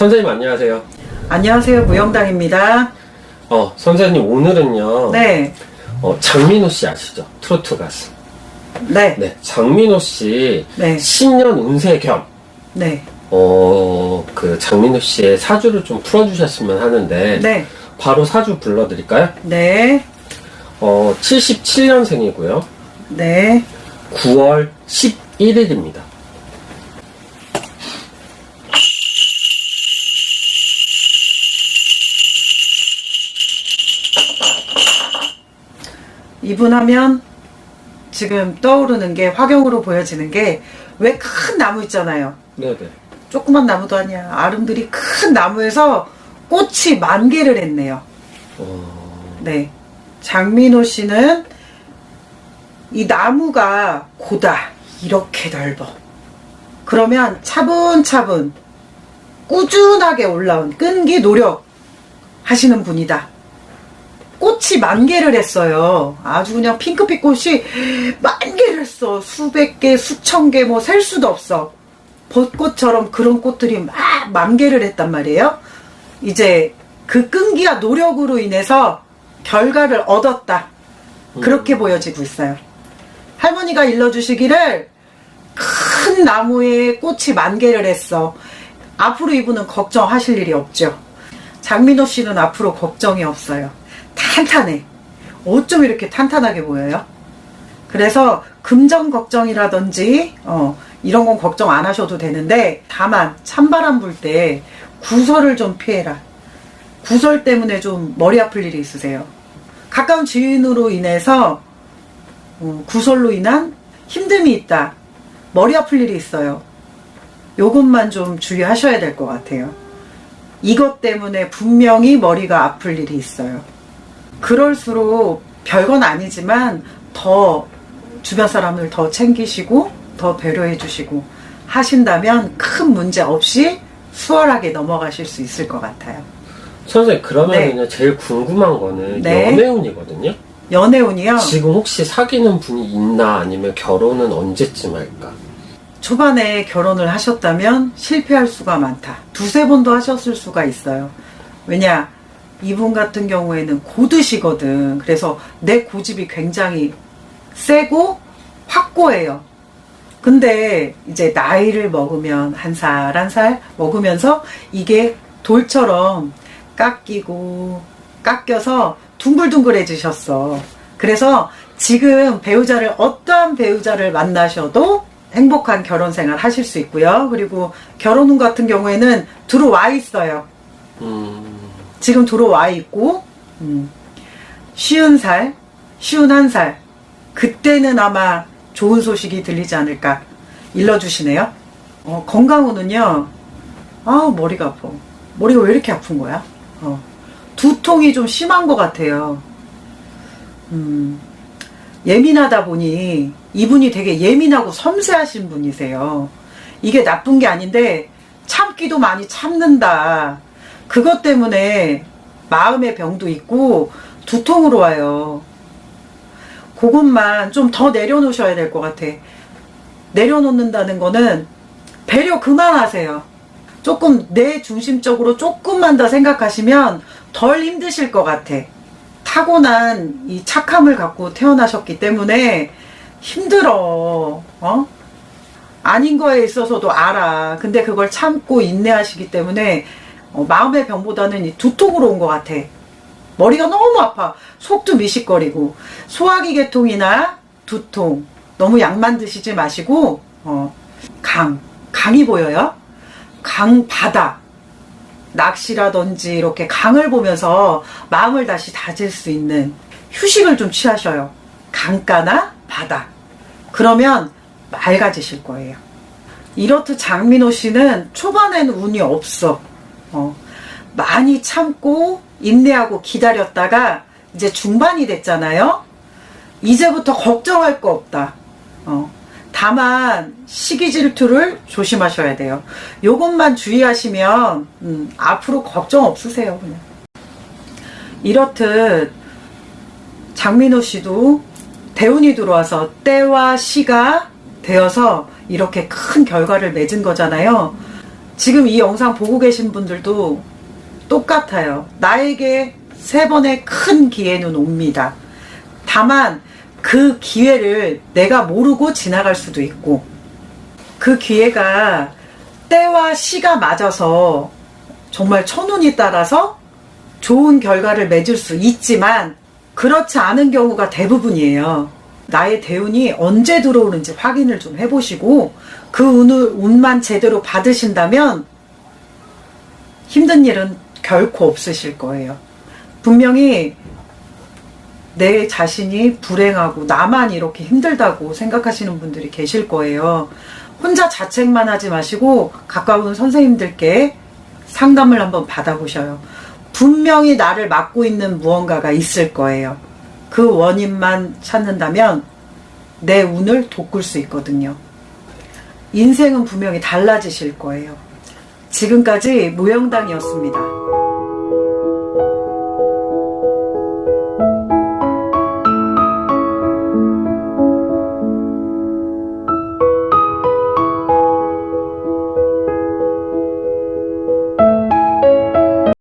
선생님 안녕하세요. 안녕하세요. 무영당입니다. 어, 선생님 오늘은요. 네. 어, 장민호 씨 아시죠? 트로트 가수. 네. 네, 장민호 씨 네. 신년 운세 겸 네. 어, 그 장민호 씨의 사주를 좀 풀어 주셨으면 하는데 네. 바로 사주 불러 드릴까요? 네. 어, 77년생이고요. 네. 9월 11일입니다. 이분 하면 지금 떠오르는 게 화경으로 보여지는 게 왜 큰 나무 있잖아요. 네네. 조그만 나무도 아니야. 아름드리 큰 나무에서 꽃이 만 개를 했네요. 어, 네. 장민호 씨는 이 나무가 고다. 이렇게 넓어. 그러면 차분차분 꾸준하게 올라온 끈기 노력 하시는 분이다. 꽃이 만 개를 했어요. 아주 그냥 핑크빛 꽃이 만 개를 했어. 수백 개, 수천 개, 뭐 셀 수도 없어. 벚꽃처럼 그런 꽃들이 막 만 개를 했단 말이에요. 이제 그 끈기와 노력으로 인해서 결과를 얻었다. 그렇게 보여지고 있어요. 할머니가 일러주시기를 큰 나무에 꽃이 만 개를 했어. 앞으로 이분은 걱정하실 일이 없죠. 장민호 씨는 앞으로 걱정이 없어요. 탄탄해. 어쩜 이렇게 탄탄하게 보여요? 그래서 금전 걱정이라든지 어, 이런 건 걱정 안 하셔도 되는데 다만 찬바람 불 때 구설을 좀 피해라. 구설 때문에 좀 머리 아플 일이 있으세요. 가까운 지인으로 인해서 어, 구설로 인한 힘듦이 있다. 머리 아플 일이 있어요. 요것만 좀 주의하셔야 될 것 같아요. 이것 때문에 분명히 머리가 아플 일이 있어요. 그럴수록 별건 아니지만 더 주변 사람을 더 챙기시고 더 배려해 주시고 하신다면 큰 문제 없이 수월하게 넘어가실 수 있을 것 같아요. 선생님 그러면은요 네. 제일 궁금한 거는 네. 연애운이거든요. 연애운이요. 지금 혹시 사귀는 분이 있나 아니면 결혼은 언제쯤 할까? 초반에 결혼을 하셨다면 실패할 수가 많다. 두세 번도 하셨을 수가 있어요. 왜냐, 이분 같은 경우에는 고드시거든. 그래서 내 고집이 굉장히 세고 확고해요. 근데 이제 나이를 먹으면 한살 한 살 먹으면서 이게 돌처럼 깎이고 깎여서 둥글둥글해지셨어. 그래서 지금 배우자를 어떠한 배우자를 만나셔도 행복한 결혼 생활 하실 수 있고요. 그리고 결혼운 같은 경우에는 들어와 있어요. 음, 지금 들어와 있고 음, 쉬운 살, 쉬운 한 살. 그때는 아마 좋은 소식이 들리지 않을까 일러주시네요. 어, 건강운은요. 아 머리가 아파. 머리가 왜 이렇게 아픈 거야? 어, 두통이 좀 심한 것 같아요. 음, 예민하다 보니 이분이 되게 예민하고 섬세하신 분이세요. 이게 나쁜 게 아닌데 참기도 많이 참는다. 그것 때문에 마음의 병도 있고 두통으로 와요. 그것만 좀 더 내려놓으셔야 될 것 같아. 내려놓는다는 거는 배려 그만하세요. 조금 내 중심적으로 조금만 더 생각하시면 덜 힘드실 것 같아. 타고난 이 착함을 갖고 태어나셨기 때문에 힘들어. 어? 아닌 거에 있어서도 알아. 근데 그걸 참고 인내하시기 때문에 어, 마음의 병보다는 이 두통으로 온 것 같아. 머리가 너무 아파. 속도 미식거리고. 소화기 계통이나 두통. 너무 약만 드시지 마시고, 어, 강. 강이 보여요? 강 바다. 낚시라든지 이렇게 강을 보면서 마음을 다시 다질 수 있는 휴식을 좀 취하셔요. 강가나 바다. 그러면 맑아지실 거예요. 이렇듯 장민호 씨는 초반에는 운이 없어. 어, 많이 참고 인내하고 기다렸다가 이제 중반이 됐잖아요. 이제부터 걱정할 거 없다. 어, 다만 시기 질투를 조심하셔야 돼요. 요것만 주의하시면 음, 앞으로 걱정 없으세요. 그냥. 이렇듯 장민호 씨도 대운이 들어와서 때와 시가 되어서 이렇게 큰 결과를 맺은 거잖아요. 지금 이 영상 보고 계신 분들도 똑같아요. 나에게 세 번의 큰 기회는 옵니다. 다만 그 기회를 내가 모르고 지나갈 수도 있고 그 기회가 때와 시가 맞아서 정말 천운이 따라서 좋은 결과를 맺을 수 있지만 그렇지 않은 경우가 대부분이에요. 나의 대운이 언제 들어오는지 확인을 좀 해보시고 그 운을, 운만 제대로 받으신다면 힘든 일은 결코 없으실 거예요. 분명히 내 자신이 불행하고 나만 이렇게 힘들다고 생각하시는 분들이 계실 거예요. 혼자 자책만 하지 마시고 가까운 선생님들께 상담을 한번 받아보셔요. 분명히 나를 막고 있는 무언가가 있을 거예요. 그 원인만 찾는다면 내 운을 돋굴 수 있거든요. 인생은 분명히 달라지실 거예요. 지금까지 무영당이었습니다.